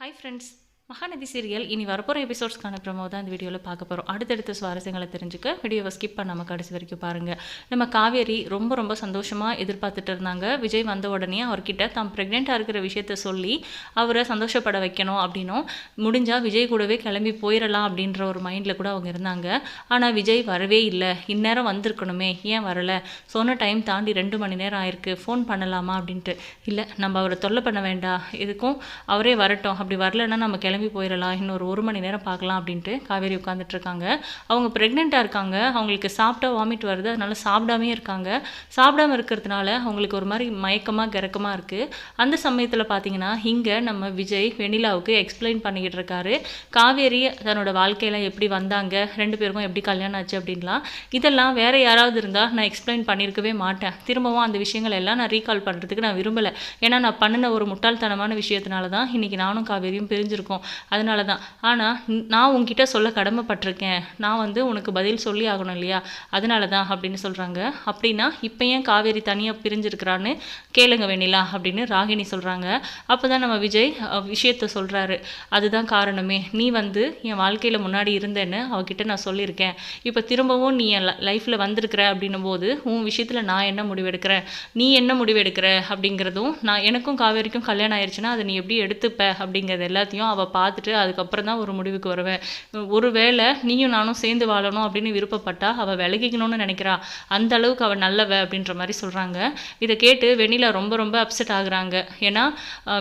Hi friends. Mahanadi serial இனி வரப்போகிற எபிசோட்ஸ்க்கான promo தான் இந்த வீடியோவில் பார்க்க போகிறோம் அடுத்தடுத்த சுவாரஸ்யங்களை தெரிஞ்சுக்க வீடியோவை ஸ்கிப் பண்ணாமல் கடைசி வரைக்கும் பாருங்கள் நம்ம காவேரி ரொம்ப ரொம்ப சந்தோஷமாக எதிர்பார்த்துட்டு இருந்தாங்க. விஜய் வந்த உடனே அவர்கிட்ட தாம் ப்ரெக்னெண்ட்டாக இருக்கிற விஷயத்த சொல்லி அவரை சந்தோஷப்பட வைக்கணும் அப்படின்னும். முடிஞ்சால் விஜய் கூடவே கிளம்பி போயிடலாம் அப்படின்ற ஒரு மைண்டில் கூட அவங்க இருந்தாங்க. ஆனால் விஜய் வரவே இல்லை. இந்நேரம் வந்திருக்கணுமே. ஏன் வரலை? சொன்ன டைம் தாண்டி ரெண்டு மணி நேரம் ஆயிருக்கு. ஃபோன் பண்ணலாமா அப்படின்ட்டு. இல்லை நம்ம அவரை தொல்லை பண்ண வேண்டாம். எதுக்கும் அவரே வரட்டும். அப்படி வரலன்னா நம்ம கிளம்பி போயிடலாம் இன்னொரு ஒரு மணி நேரம் பார்க்கலாம் அப்படின்ட்டு காவேரி உட்காந்துட்டு இருக்காங்க அவங்க ப்ரெக்னெண்ட்டாக இருக்காங்க. அவங்களுக்கு சாப்பிட்டா வாமிட் வருது. அதனால சாப்பிடாமே இருக்காங்க. சாப்பிடாம இருக்கிறதுனால அவங்களுக்கு ஒரு மாதிரி மயக்கமாக கிறக்கமாக இருக்குது அந்த சமயத்தில் பார்த்தீங்கன்னா இங்கே நம்ம விஜய் வெனிலாவுக்கு எக்ஸ்பிளைன் பண்ணிக்கிட்டு இருக்காரு. காவேரி தன்னோட வாழ்க்கையில எப்படி வந்தாங்க? ரெண்டு பேருக்கும் எப்படி கல்யாணம் ஆச்சு அப்படின்லாம். இதெல்லாம் வேற யாராவது இருந்தால் நான் எக்ஸ்பிளைன் பண்ணியிருக்கவே மாட்டேன். திரும்பவும் அந்த விஷயங்கள் எல்லாம் நான் ரீகால் பண்ணுறதுக்கு நான் விரும்பலை. ஏன்னா நான் பண்ணின ஒரு முட்டாள்தனமான விஷயத்தினால தான் இன்றைக்கி நானும் காவேரியும் பிரிஞ்சிருக்கோம். அதனால தான் ஆனால் நான் உங்ககிட்ட சொல்ல கடமைப்பட்டிருக்கேன். நான் வந்து உனக்கு பதில் சொல்லி ஆகணும் இல்லையா? அதனால தான் அப்படின்னு சொல்கிறாங்க அப்படின்னா இப்போ ஏன் காவேரி தனியாக பிரிஞ்சிருக்கிறான்னு கேளுங்க வேணிலா அப்படின்னு ராகினி சொல்கிறாங்க அப்போ தான் நம்ம விஜய் விஷயத்த சொல்கிறாரு அதுதான் காரணமே. நீ வந்து என் வாழ்க்கையில் முன்னாடி இருந்தேன்னு அவகிட்ட நான் சொல்லியிருக்கேன். இப்போ திரும்பவும் நீ என் லைஃப்பில் வந்திருக்கிற அப்படின்னும் போது உன் விஷயத்தில் நான் என்ன முடிவெடுக்கிறேன்? நீ என்ன முடிவெடுக்கிற அப்படிங்கிறதும் நான் எனக்கும் காவேரிக்கும் கல்யாணம் ஆயிடுச்சுன்னா அதை நீ எப்படி எடுத்துப்ப அப்படிங்கிறது எல்லாத்தையும் அவள் பார்த்துட்டு அதுக்கப்புறம் தான் ஒரு முடிவுக்கு வருவேன். ஒருவேளை நீயும் நானும் சேர்ந்து வாழணும் அப்படின்னு விருப்பப்பட்டா அவள் விலகிக்கணும்னு நினைக்கிறா. அந்த அளவுக்கு அவள் நல்லவ அப்படின்ற மாதிரி சொல்கிறாங்க இதை கேட்டு வெண்ணிலா ரொம்ப ரொம்ப அப்செட் ஆகுறாங்க. ஏன்னா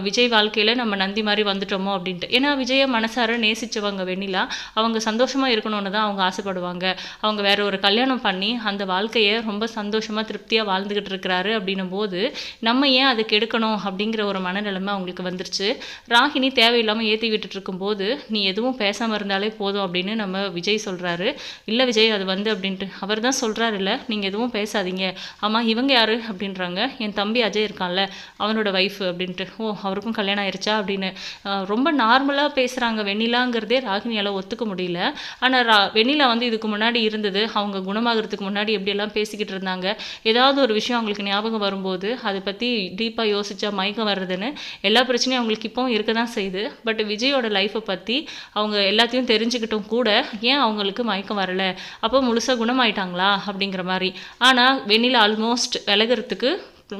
விஜய் வாழ்க்கையில் நம்ம நந்தி மாதிரி வந்துட்டோமோ அப்படின்ட்டு. ஏன்னா விஜயை மனசார நேசிச்சவங்க வெண்ணிலா. அவங்க சந்தோஷமாக இருக்கணும்னு தான் அவங்க ஆசைப்படுவாங்க. அவங்க வேற ஒரு கல்யாணம் பண்ணி அந்த வாழ்க்கையை ரொம்ப சந்தோஷமாக திருப்தியாக வாழ்ந்துக்கிட்டு இருக்கிறாரு அப்படின்னும் போது நம்ம ஏன் அதை கெடுக்கணும் அப்படிங்கிற ஒரு மனநிலைமை அவங்களுக்கு வந்துருச்சு. ராகினி தேவையில்லாமல் ஏற்றி இருக்கும் இருக்கும்போது நீ எதுவும் பேசாமல் இருந்தாலே போதும் அப்படின்னு நம்ம விஜய் சொல்கிறாரு இல்லை விஜய் அது வந்து அப்படின்ட்டு. அவர் தான் சொல்கிறாரு இல்லை நீங்கள் எதுவும் பேசாதீங்க. ஆமாம் இவங்க யார்? அப்படின்றாங்க. என் தம்பி அஜய் இருக்கான்ல அவனோட ஒய்ஃப் அப்படின்ட்டு. ஓ அவருக்கும் கல்யாணம் ஆயிடுச்சா அப்படின்னு. ரொம்ப நார்மலாக பேசுகிறாங்க வெண்ணிலாங்கிறதே ராகினியால் ஒத்துக்க முடியல. ஆனால் ரா வெண்ணிலா வந்து இதுக்கு முன்னாடி இருந்தது. அவங்க குணமாகிறதுக்கு முன்னாடி எப்படியெல்லாம் பேசிக்கிட்டு இருந்தாங்க. ஏதாவது ஒரு விஷயம் அவங்களுக்கு ஞாபகம் வரும்போது அதை பற்றி டீப்பாக யோசிச்சா மயக்கம் வர்றதுன்னு எல்லா பிரச்சனையும் அவங்களுக்கு இப்போவும் இருக்க தான் செய்யுது பட் விஜய் விஜயோட லைஃப்பை பற்றி அவங்க எல்லாத்தையும் தெரிஞ்சுக்கிட்டும் கூட ஏன் அவங்களுக்கு மயக்கம் வரல? அப்போ முழுசாக குணமாயிட்டாங்களா? அப்படிங்கிற மாதிரி. ஆனால் வெண்ணில் ஆல்மோஸ்ட் விலகிறதுக்கு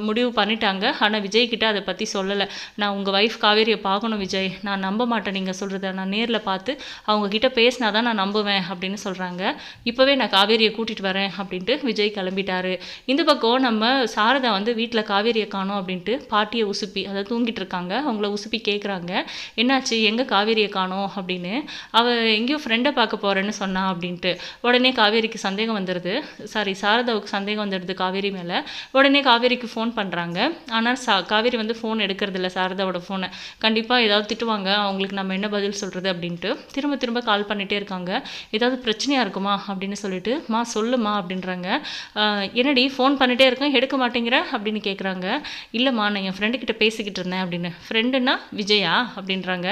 முடிவு பண்ணிட்டாங்க. ஆனால் விஜய் கிட்ட அதை பற்றி சொல்லலை. நான் உங்கள் ஒய்ஃப் காவேரியை பார்க்கணும் விஜய். நான் நம்ப மாட்டேன் நீங்கள் சொல்கிறத நான் நேரில் பார்த்து அவங்கக்கிட்ட பேசினா தான் நான் நம்புவேன் அப்படின்னு சொல்கிறாங்க இப்போவே நான் காவேரியை கூட்டிகிட்டு வரேன் அப்படின்ட்டு விஜய் கிளம்பிட்டாரு. இந்த பக்கம் நம்ம சாரதா வந்து வீட்டில் காவேரியை காணோம் அப்படின்ட்டு பாட்டியை உசுப்பி அதை தூங்கிட்டு இருக்காங்க. அவங்கள உசுப்பி கேட்குறாங்க என்னாச்சு? எங்கே காவேரியை காணோம் அப்படின்னு. அவள் எங்கேயோ ஃப்ரெண்டை பார்க்க போகிறேன்னு சொன்னா அப்படின்ட்டு. உடனே காவேரிக்கு சந்தேகம் வந்துடுது சாரி சாரதாவுக்கு சந்தேகம் வந்துடுது காவேரி மேலே. உடனே காவேரிக்கு ஃபோன் ஃபோன் பண்ணுறாங்க ஆனால் சா காவேரி வந்து ஃபோன் எடுக்கிறதில்ல சாரதாவோட ஃபோனை கண்டிப்பாக ஏதாவது திட்டுவாங்க அவங்களுக்கு நம்ம என்ன பதில் சொல்கிறது அப்படின்ட்டு. திரும்ப திரும்ப கால் பண்ணிகிட்டே இருக்காங்க. ஏதாவது பிரச்சனையாக இருக்குமா அப்படின்னு சொல்லிட்டு மா சொல்லுமா அப்படின்றாங்க. என்னடி ஃபோன் பண்ணிகிட்டே இருக்கேன் எடுக்க மாட்டேங்கிற? அப்படின்னு கேட்குறாங்க இல்லைம்மா நான் என் ஃப்ரெண்டுக்கிட்ட பேசிக்கிட்டு இருந்தேன் அப்படின்னு. ஃப்ரெண்டுன்னா விஜயா? அப்படின்றாங்க.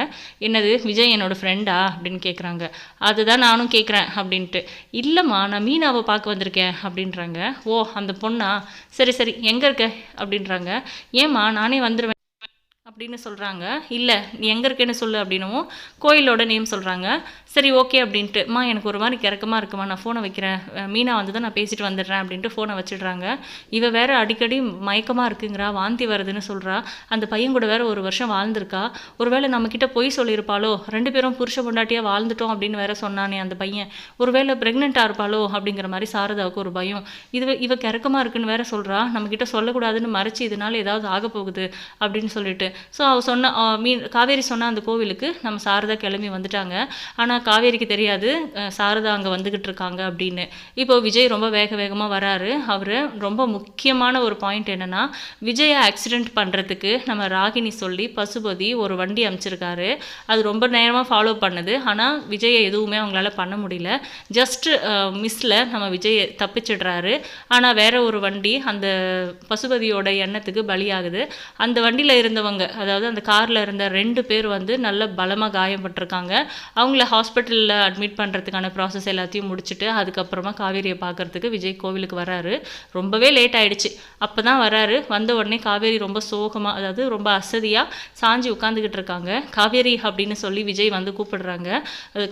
என்னது விஜய் என்னோட ஃப்ரெண்டா அப்படின்னு கேட்குறாங்க அதுதான் நானும் கேட்குறேன் அப்படின்ட்டு. இல்லைம்மா நான் மீனாவை பார்க்க வந்திருக்கேன் அப்படின்றாங்க. ஓ அந்த பொண்ணா? சரி சரி எங்கே இருக்க? அப்படின்றாங்க. ஏம்மா நானே வந்துடுவேன் அப்படின்னு சொல்கிறாங்க இல்லை நீ எங்கே இருக்கேன்னு சொல்லு அப்படின்னவும் கோயிலோட நேம் சொல்கிறாங்க சரி ஓகே அப்படின்ட்டு. மா எனக்கு ஒரு மாதிரி கிறக்கமாக இருக்குமா நான் ஃபோனை வைக்கிறேன். மீனா வந்து தான் நான் பேசிட்டு வந்துடுறேன் அப்படின்ட்டு ஃபோனை வச்சிடுறாங்க. இவ வேற அடிக்கடி மயக்கமாக இருக்குங்கிறா வாந்தி வருதுன்னு சொல்கிறா அந்த பையன் கூட வேற ஒரு வருஷம் வாழ்ந்திருக்கா. ஒருவேளை நம்மக்கிட்ட பொய் சொல்லியிருப்பாளோ? ரெண்டு பேரும் புருஷ பொண்டாட்டியாக வாழ்ந்துட்டோம் அப்படின்னு வேற சொன்னானே அந்த பையன். ஒருவேளை ப்ரெக்னெண்ட்டாக இருப்பாளோ? அப்படிங்கிற மாதிரி சாரதாவுக்கு ஒரு பயம். இது இவ கிறக்கமாக இருக்குன்னு வேற சொல்கிறா நம்மக்கிட்ட சொல்லக்கூடாதுன்னு மறைச்சி இதனால் ஏதாவது ஆக போகுது அப்படின்னு சொல்லிட்டு. ஸோ அவ சொன்ன மீன் காவேரி சொன்ன அந்த கோவிலுக்கு நம்ம சாரதா கிளம்பி வந்துட்டாங்க. ஆனால் காவேரிக்கு தெரியாது. சாரதா அங்கே வந்துக்கிட்டு இருக்காங்க அப்படின்னு. இப்போ விஜய் ரொம்ப வேக வேகமாக வராரு. அவர் ரொம்ப முக்கியமான ஒரு பாயிண்ட் என்னன்னா விஜயை ஆக்சிடெண்ட் பண்ணுறதுக்கு நம்ம ராகினி சொல்லி பசுபதி ஒரு வண்டி அமைச்சிருக்காரு. அது ரொம்ப நேரமாக ஃபாலோ பண்ணுது. ஆனால் விஜயை எதுவுமே அவங்களால பண்ண முடியல. ஜஸ்ட் மிஸ்ஸில் நம்ம விஜய் தப்பிச்சிடுறாரு. ஆனால் வேற ஒரு வண்டி அந்த பசுபதியோட எண்ணத்துக்கு பலியாகுது. அந்த வண்டியில் இருந்தவங்க அதாவது அந்த காரில் இருந்த ரெண்டு பேர் வந்து நல்ல பலமாக காயப்பட்டிருக்காங்க அவங்கள ஹாஸ்பிட்டலில் அட்மிட் பண்ணுறதுக்கான ப்ராசஸ் எல்லாத்தையும் முடிச்சுட்டு அதுக்கப்புறமா காவேரியை பார்க்கறதுக்கு விஜய் கோவிலுக்கு வராரு ரொம்பவே லேட் ஆகிடுச்சு அப்போ தான் வராரு வந்த உடனே காவேரி ரொம்ப சோகமாக அதாவது ரொம்ப அசதியாக சாஞ்சி உட்காந்துக்கிட்டு இருக்காங்க. காவேரி அப்படின்னு சொல்லி விஜய் வந்து கூப்பிடுறாங்க.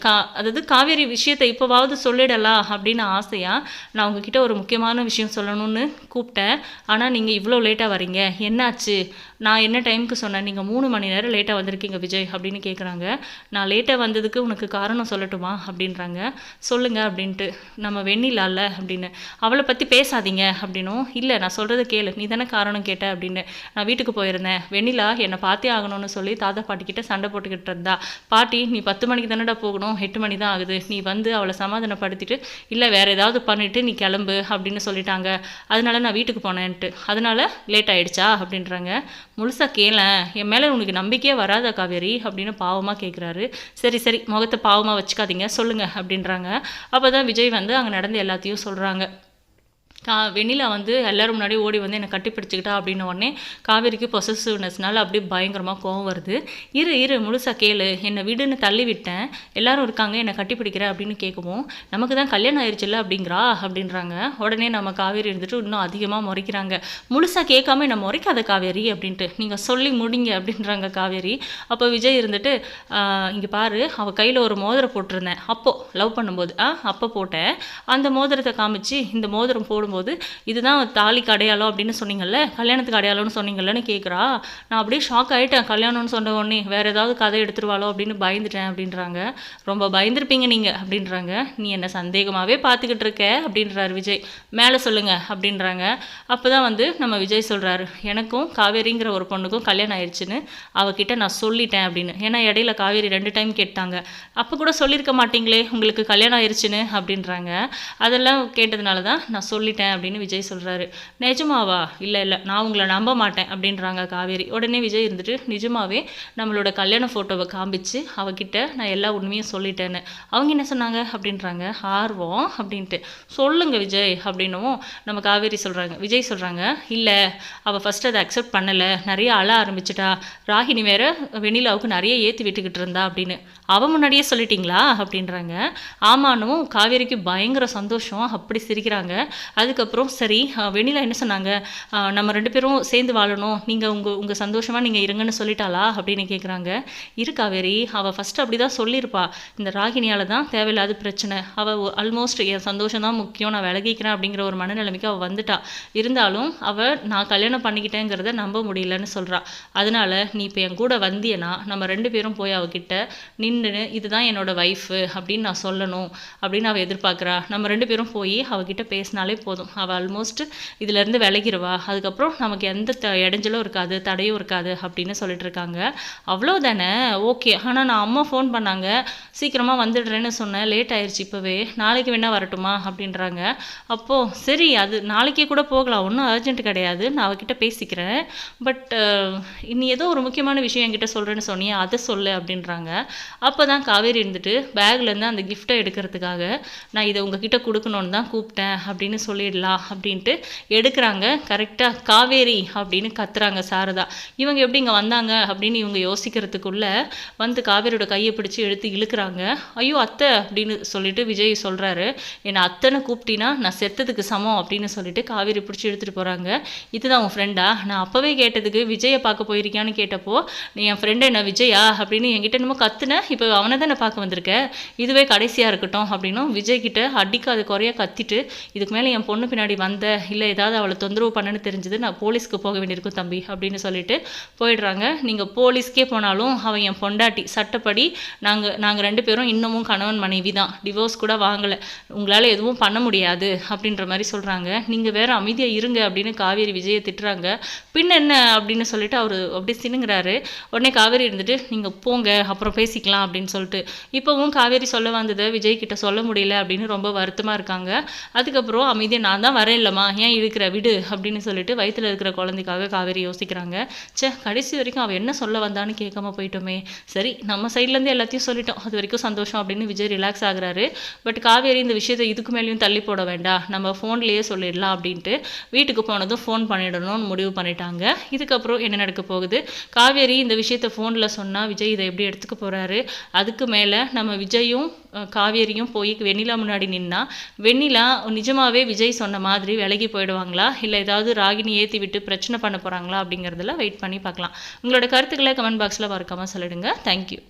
கா அதாவது காவேரி விஷயத்தை இப்போவாவது சொல்லிடலாம் அப்படின்னு ஆசையாக நான் உங்ககிட்ட ஒரு முக்கியமான விஷயம் சொல்லணும்னு கூப்பிட்டேன். ஆனால் நீங்கள் இவ்வளோ லேட்டாக வரீங்க என்னாச்சு? நான் என்ன டைமுக்கு சொன்னேன்? நீங்கள் மூணு மணி நேரம் லேட்டாக வந்திருக்கீங்க விஜய் அப்படின்னு கேட்குறாங்க நான் லேட்டாக வந்ததுக்கு உனக்கு காரணம் சொல்லட்டுமா? அப்படின்றாங்க. சொல்லுங்க அப்படின்ட்டு. நம்ம வெண்ணிலால அப்படின்னு. அவளை பற்றி பேசாதீங்க அப்படின்னும். இல்லை நான் சொல்கிறத கேளு. நீ தானே காரணம் கேட்ட அப்படின்னு. நான் வீட்டுக்கு போயிருந்தேன். வெண்ணிலா என்னை பார்த்தே ஆகணும்னு சொல்லி தாத்தா பாட்டிக்கிட்ட சண்டை போட்டுக்கிட்டு இருந்தா. பாட்டி நீ பத்து மணிக்கு தானடா போகணும்? எட்டு மணி தான் ஆகுது. நீ வந்து அவளை சமாதானப்படுத்திட்டு இல்லை வேறு ஏதாவது பண்ணிவிட்டு நீ கிளம்பு அப்படின்னு சொல்லிட்டாங்க. அதனால நான் வீட்டுக்கு போனேன்ட்டு. அதனால லேட் ஆகிடுச்சா அப்படின்றாங்க. முழுசாக கேளேன் என் மேலே உனக்கு நம்பிக்கையே வராதா காவேரி அப்படின்னு பாவமாக கேட்குறாரு சரி சரி முகத்தை பாவமாக வச்சுக்காதீங்க சொல்லுங்கள் அப்படின்றாங்க. அப்போ தான் விஜய் வந்து அங்கே நடந்த எல்லாத்தையும் சொல்கிறாங்க கா வெண்ணிலா வந்து எல்லாரும் முன்னாடி ஓடி வந்து என்னை கட்டி பிடிச்சிக்கிட்டா அப்படின்ன உடனே காவேரிக்கு பொசசிவ்னஸ்னால அப்படியே பயங்கரமாக கோவம் வருது. இரு இரு முழுசா கேளு. என்னை விடுன்னு தள்ளி விட்டேன் எல்லாரும் இருக்காங்க என்னை கட்டி பிடிக்கிற அப்படின்னு கேட்கவும் நமக்கு தான் கல்யாணம் ஆயிடுச்சுல்ல அப்படிங்கிறா? அப்படின்றாங்க. உடனே நம்ம காவேரி இருந்துட்டு இன்னும் அதிகமாக முறைக்கிறாங்க. முழுசாக கேட்காம என்ன முறைக்காத காவேரி? அப்படின்ட்டு. நீங்கள் சொல்லி முடிங்க அப்படின்றாங்க காவேரி. அப்போ விஜய் இருந்துட்டு இங்கே பாரு அவள் கையில் ஒரு மோதிரம் போட்டிருந்தேன். அப்போது லவ் பண்ணும்போது ஆ அப்போ போட்டேன். அந்த மோதிரத்தை காமிச்சு இந்த மோதிரம் போடும்போது இதுதான் தாலிக்கு அடையாளம் அப்படின்னு சொன்னீங்கல்ல? கல்யாணத்துக்கு அடையாளம்னு சொன்னீங்கல்லன்னு கேட்குறா நான் அப்படியே ஷாக் ஆகிட்டேன் கல்யாணம்னு சொன்ன உடனே வேறு ஏதாவது கதை எடுத்துருவாளோ அப்படின்னு பயந்துட்டேன் அப்படின்றாங்க. ரொம்ப பயந்துருப்பீங்க நீங்கள் அப்படின்றாங்க. நீ என்ன சந்தேகமாகவே பார்த்துக்கிட்டு இருக்க அப்படின்றாரு விஜய். மேலே சொல்லுங்கள் அப்படின்றாங்க. அப்போ தான் வந்து நம்ம விஜய் சொல்கிறாரு எனக்கும் காவேரிங்கிற ஒரு பொண்ணுக்கும் கல்யாணம் ஆயிடுச்சுன்னு அவகிட்ட நான் சொல்லிட்டேன் அப்படின்னு. ஏன்னா இடையில காவேரி ரெண்டு டைம் கேட்டாங்க. அப்போ கூட சொல்லியிருக்க மாட்டீங்களே உங்களுக்கு கல்யாணம் ஆயிடுச்சுன்னு அப்படின்றாங்க. அதெல்லாம் கேட்டதுனால தான் நான் சொல்லிட்டேன். அப்படின்னு விஜய் சொல்கிறாரு நிஜமாவா? இல்லை இல்லை நான் உங்களை நம்ப மாட்டேன் அப்படின்றாங்க காவேரி. உடனே விஜய் இருந்துட்டு நிஜமாவே நம்மளோட கல்யாண ஃபோட்டோவை காமிச்சு அவகிட்ட நான் எல்லா உண்மையும் சொல்லிட்டேன்னு. அவங்க என்ன சொன்னாங்க அப்படின்றாங்க ஆர்வம் அப்படின்ட்டு. சொல்லுங்க விஜய் அப்படின்னவும் நம்ம காவேரி சொல்கிறாங்க விஜய் சொல்கிறாங்க இல்லை அவள் ஃபஸ்ட்டு அதை அக்செப்ட் பண்ணலை நிறைய அழ ஆரம்பிச்சிட்டா. ராகினி வேற வெண்ணிலாவுக்கு நிறைய ஏற்றி விட்டுக்கிட்டு இருந்தா அப்படின்னு. அவன் முன்னாடியே சொல்லிட்டீங்களா அப்படின்றாங்க. ஆமானும் காவேரிக்கு பயங்கர சந்தோஷம் அப்படி சிரிக்கிறாங்க. அதுக்கப்புறம் சரி வெண்ணிலா என்ன சொன்னாங்க? நம்ம ரெண்டு பேரும் சேர்ந்து வாழணும். நீங்கள் உங்கள் உங்கள் சந்தோஷமாக நீங்கள் இருங்கன்னு சொல்லிட்டாளா? அப்படின்னு கேட்குறாங்க இருக்கா வெறி அவள் ஃபஸ்ட்டு அப்படி தான் சொல்லியிருப்பா. இந்த ராகினியால் தான் தேவையில்லாத பிரச்சனை. அவள் ஆல்மோஸ்ட் என் சந்தோஷம் தான் முக்கியம். நான் விலகிக்கிறேன் அப்படிங்கிற ஒரு மனநிலைமைக்கு அவள் வந்துட்டா. இருந்தாலும் அவள் நான் கல்யாணம் பண்ணிக்கிட்டேங்கிறத நம்ப முடியலன்னு சொல்கிறா அதனால் நீ இப்போ என் கூட வந்தியனா நம்ம ரெண்டு பேரும் போய் அவகிட்ட நின்று இதுதான் என்னோட ஒய்ஃபு அப்படின்னு நான் சொல்லணும் அப்படின்னு அவள் எதிர்பார்க்குறா. நம்ம ரெண்டு பேரும் போய் அவகிட்ட பேசினாலே போதும். அவள் ஆல்மோஸ்ட் இதுலேருந்து விலகிடுவா அதுக்கப்புறம் நமக்கு எந்த த இடைஞ்சலும் இருக்காது தடையும் இருக்காது அப்படின்னு சொல்லிட்டு இருக்காங்க அவ்வளோதானே ஓகே ஆனால் நான் அம்மா ஃபோன் பண்ணாங்க. சீக்கிரமாக வந்துடுறேன்னு சொன்னேன். லேட் ஆயிடுச்சு இப்போவே. நாளைக்கு வேணால் வரட்டுமா? அப்படின்றாங்க. அப்போது சரி அது நாளைக்கே கூட போகலாம். ஒன்றும் அர்ஜென்ட் கிடையாது. நான் அவகிட்ட பேசிக்கிறேன். பட் இனி ஏதோ ஒரு முக்கியமான விஷயம் என்கிட்ட சொல்கிறேன்னு சொன்னியே அதை சொல்லு அப்படின்றாங்க. அப்போ தான் காவேரி இருந்துட்டு பேக்லேருந்து அந்த கிஃப்ட்டை எடுக்கிறதுக்காக நான் இதை உங்ககிட்ட கொடுக்கணுன்னு தான் கூப்பிட்டேன் அப்படின்னு சொல்லி போயிடலாம் அப்படின்ட்டு எடுக்கிறாங்க. கரெக்டாக காவேரி அப்படின்னு கத்துறாங்க சாரதா. இவங்க எப்படி இங்கே வந்தாங்க அப்படின்னு இவங்க யோசிக்கிறதுக்குள்ள வந்து காவேரியோட கையை பிடிச்சி எடுத்து இழுக்கிறாங்க. ஐயோ அத்தை அப்படின்னு சொல்லிட்டு விஜய் சொல்கிறாரு என்னை அத்தைன்னு கூப்பிட்டினா நான் செத்ததுக்கு சமம் அப்படின்னு சொல்லிட்டு காவேரி பிடிச்சி எடுத்துகிட்டு போகிறாங்க இதுதான் உன் ஃப்ரெண்டா நான் அப்போவே கேட்டதுக்கு விஜயை பார்க்க போயிருக்கியான்னு கேட்டப்போ நீ என் ஃப்ரெண்டு என்ன விஜயா? அப்படின்னு என்கிட்ட என்னமோ கத்துன இப்போ அவனை தானே பார்க்க வந்திருக்க? இதுவே கடைசியாக இருக்கட்டும் அப்படின்னும் விஜய் கிட்ட அடிக்காத குறைய கத்திட்டு இதுக்கு மேலே என் பொண்ணு பின்னாடி வந்த இல்லை ஏதாவது அவளை தொந்தரவு பண்ணன்னு தெரிஞ்சது நான் போலீஸ்க்கு போக வேண்டியிருக்கும் தம்பி அப்படின்னு சொல்லிட்டு போயிடுறாங்க. நீங்கள் போலீஸ்க்கே போனாலும் அவன் என் பொண்டாட்டி. சட்டப்படி நாங்கள் நாங்கள் ரெண்டு பேரும் இன்னமும் கணவன் மனைவி தான். டிவோர்ஸ் கூட வாங்கலை. உங்களால் எதுவும் பண்ண முடியாது அப்படின்ற மாதிரி சொல்கிறாங்க நீங்கள் வேற அமைதியாக இருங்க அப்படின்னு காவேரி விஜயை திட்டுறாங்க. பின் என்ன? அப்படின்னு சொல்லிட்டு அவர் அப்படியே சினுங்கிறாரு. உடனே காவேரி இருந்துட்டு நீங்கள் போங்க அப்புறம் பேசிக்கலாம் அப்படின்னு சொல்லிட்டு. இப்போவும் காவேரி சொல்ல வந்ததை விஜய் கிட்ட சொல்ல முடியல அப்படின்னு ரொம்ப வருத்தமாக இருக்காங்க. அதுக்கப்புறம் அமைதியாக நான் தான் வரேன் இல்லைம்மா. ஏன் இழுக்கிற? விடு அப்படின்னு சொல்லிட்டு வயிற்றில் இருக்கிற குழந்தைக்காக காவேரி யோசிக்கிறாங்க. ச்சே கடைசி வரைக்கும் அவள் என்ன சொல்ல வந்தான்னு கேட்காம போயிட்டோமே. சரி நம்ம சைட்லேருந்து எல்லாத்தையும் சொல்லிட்டோம். அது வரைக்கும் சந்தோஷம் அப்படின்னு விஜய் ரிலாக்ஸ் ஆகுறாரு. பட் காவேரி இந்த விஷயத்தை இதுக்கு மேலேயும் தள்ளி போட வேண்டாம். நம்ம ஃபோன்லேயே சொல்லிடலாம் அப்படின்ட்டு வீட்டுக்கு போனதும் ஃபோன் பண்ணிடணும்னு முடிவு பண்ணிட்டாங்க. இதுக்கப்புறம் என்ன நடக்க போகுது? காவேரி இந்த விஷயத்தை ஃபோனில் சொன்னால் விஜய் இதை எப்படி எடுத்துக்க போகிறாரு அதுக்கு மேலே நம்ம விஜயும் காவேரியும் போய் வெண்ணிலா முன்னாடி நின்னா வெண்ணிலா நிஜமாவே விஜய் சொன்ன மாதிரி விலகி போயிடுவாங்களா? இல்லை ஏதாவது ராகினி ஏற்றி விட்டு பிரச்சனை பண்ண போகிறாங்களா அப்படிங்கிறதுல வெயிட் பண்ணி பார்க்கலாம். உங்களோட கருத்துக்களை கமெண்ட் பாக்ஸில் மறக்காமல் சொல்லிடுங்க. தேங்க்யூ